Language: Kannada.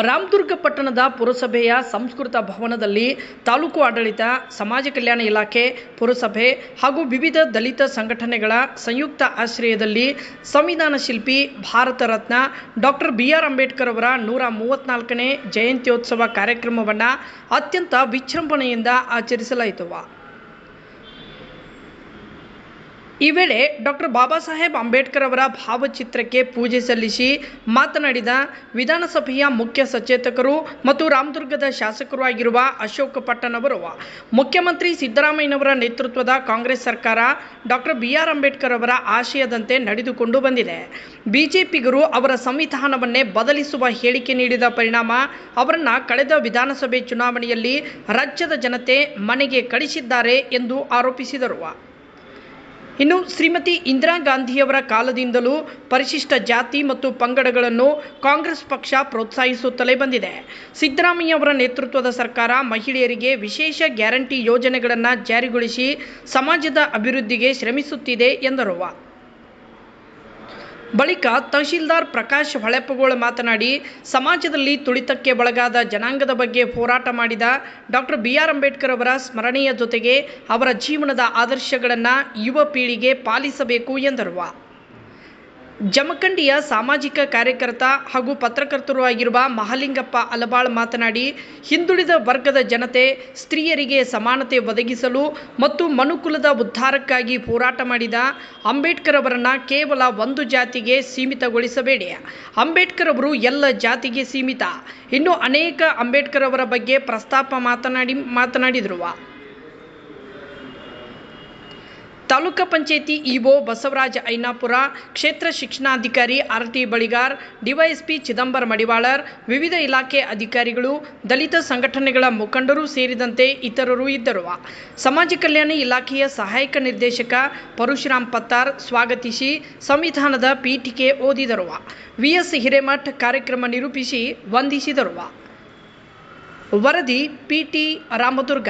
ರಾಮದುರ್ಗ ಪಟ್ಟಣದ ಪುರಸಭೆಯ ಸಂಸ್ಕೃತ ಭವನದಲ್ಲಿ ತಾಲೂಕು ಆಡಳಿತ, ಸಮಾಜ ಕಲ್ಯಾಣ ಇಲಾಖೆ, ಪುರಸಭೆ ಹಾಗೂ ವಿವಿಧ ದಲಿತ ಸಂಘಟನೆಗಳ ಸಂಯುಕ್ತ ಆಶ್ರಯದಲ್ಲಿ ಸಂವಿಧಾನ ಶಿಲ್ಪಿ, Bharat Ratna doctor B R Ambedkar ಅವರ ನೂರ ಮೂವತ್ತ್ನಾಲ್ಕನೇ ಜಯಂತ್ಯೋತ್ಸವ ಕಾರ್ಯಕ್ರಮವನ್ನು ಅತ್ಯಂತ ವಿಜೃಂಭಣೆಯಿಂದ ಆಚರಿಸಲಾಯಿತು. ಈ ವೇಳೆ ಡಾಕ್ಟರ್ ಬಾಬಾ ಸಾಹೇಬ್ ಅಂಬೇಡ್ಕರ್ ಅವರ ಭಾವಚಿತ್ರಕ್ಕೆ ಪೂಜೆ ಸಲ್ಲಿಸಿ ಮಾತನಾಡಿದ ವಿಧಾನಸಭೆಯ ಮುಖ್ಯ ಸಚೇತಕರು ಮತ್ತು ರಾಮದುರ್ಗದ ಶಾಸಕರು ಆಗಿರುವ ಅಶೋಕ್ ಪಟ್ಟಣ ಅವರು ಮುಖ್ಯಮಂತ್ರಿ ಸಿದ್ದರಾಮಯ್ಯನವರ ನೇತೃತ್ವದ ಕಾಂಗ್ರೆಸ್ ಸರ್ಕಾರ, ಡಾಕ್ಟರ್ ಬಿ ಆರ್ ಅಂಬೇಡ್ಕರ್ ಅವರ ಆಶಯದಂತೆ ನಡೆದುಕೊಂಡು ಬಂದಿದೆ. ಬಿಜೆಪಿಗರು ಅವರ ಸಂವಿಧಾನವನ್ನೇ ಬದಲಿಸುವ ಹೇಳಿಕೆ ನೀಡಿದ ಪರಿಣಾಮ ಅವರನ್ನ ಕಳೆದ ವಿಧಾನಸಭೆ ಚುನಾವಣೆಯಲ್ಲಿ ರಾಜ್ಯದ ಜನತೆ ಮನೆಗೆ ಕಳಿಸಿದ್ದಾರೆ ಎಂದು ಆರೋಪಿಸಿದರು. ಇನ್ನು ಶ್ರೀಮತಿ ಇಂದಿರಾ ಗಾಂಧಿಯವರ ಕಾಲದಿಂದಲೂ ಪರಿಶಿಷ್ಟ ಜಾತಿ ಮತ್ತು ಪಂಗಡಗಳನ್ನು ಕಾಂಗ್ರೆಸ್ ಪಕ್ಷ ಪ್ರೋತ್ಸಾಹಿಸುತ್ತಲೇ ಬಂದಿದೆ. ಸಿದ್ದರಾಮಯ್ಯ ಅವರ ನೇತೃತ್ವದ ಸರ್ಕಾರ ಮಹಿಳೆಯರಿಗೆ ವಿಶೇಷ ಗ್ಯಾರಂಟಿ ಯೋಜನೆಗಳನ್ನು ಜಾರಿಗೊಳಿಸಿ ಸಮಾಜದ ಅಭಿವೃದ್ಧಿಗೆ ಶ್ರಮಿಸುತ್ತಿದೆ ಎಂದರು. ಬಳಿಕ ತಹಶೀಲ್ದಾರ್ ಪ್ರಕಾಶ್ ಹೊಳೆಪಗೋಳ ಮಾತನಾಡಿ, ಸಮಾಜದಲ್ಲಿ ತುಳಿತಕ್ಕೆ ಒಳಗಾದ ಜನಾಂಗದ ಬಗ್ಗೆ ಹೋರಾಟ ಮಾಡಿದ ಡಾಕ್ಟರ್ ಬಿ ಆರ್ ಅಂಬೇಡ್ಕರ್ ಅವರ ಸ್ಮರಣೆಯ ಜೊತೆಗೆ ಅವರ ಜೀವನದ ಆದರ್ಶಗಳನ್ನು ಯುವ ಪೀಳಿಗೆ ಪಾಲಿಸಬೇಕು ಎಂದರು. ಜಮಖಂಡಿಯ ಸಾಮಾಜಿಕ ಕಾರ್ಯಕರ್ತ ಹಾಗೂ ಪತ್ರಕರ್ತರು ಆಗಿರುವ ಮಹಾಲಿಂಗಪ್ಪ ಅಲಬಾಳ್ ಮಾತನಾಡಿ, ಹಿಂದುಳಿದ ವರ್ಗದ ಜನತೆ ಸ್ತ್ರೀಯರಿಗೆ ಸಮಾನತೆ ಒದಗಿಸಲು ಮತ್ತು ಮನುಕುಲದ ಉದ್ಧಾರಕ್ಕಾಗಿ ಹೋರಾಟ ಮಾಡಿದ ಅಂಬೇಡ್ಕರ್ ಅವರನ್ನು ಕೇವಲ ಒಂದು ಜಾತಿಗೆ ಸೀಮಿತಗೊಳಿಸಬೇಡಿ. ಅಂಬೇಡ್ಕರ್ ಅವರು ಎಲ್ಲ ಜಾತಿಗೆ ಸೀಮಿತ. ಇನ್ನು ಅನೇಕ ಅಂಬೇಡ್ಕರ್ ಅವರ ಬಗ್ಗೆ ಪ್ರಸ್ತಾಪ ಮಾತನಾಡಿ, ಮಾತನಾಡಿದರು. ತಾಲೂಕು ಪಂಚಾಯಿತಿ ಇಒ ಬಸವರಾಜ ಐನಾಪುರ, ಕ್ಷೇತ್ರ ಶಿಕ್ಷಣಾಧಿಕಾರಿ R T Baligar, DYSP Chidambara Madivalar ವಿವಿಧ ಇಲಾಖೆ ಅಧಿಕಾರಿಗಳು, ದಲಿತ ಸಂಘಟನೆಗಳ ಮುಖಂಡರು ಸೇರಿದಂತೆ ಇತರರು ಇದ್ದರು. ಸಮಾಜ ಕಲ್ಯಾಣ ಇಲಾಖೆಯ ಸಹಾಯಕ ನಿರ್ದೇಶಕ ಪರಶುರಾಮ್ ಪತ್ತಾರ್ ಸ್ವಾಗತಿಸಿ ಸಂವಿಧಾನದ ಪೀಠಿಕೆ ಓದಿದರು. ವಿಎಸ್ ಹಿರೇಮಠ್ ಕಾರ್ಯಕ್ರಮ ನಿರೂಪಿಸಿ ವಂದಿಸಿದರು. ವರದಿ ಪಿಟಿ ರಾಮದುರ್ಗ.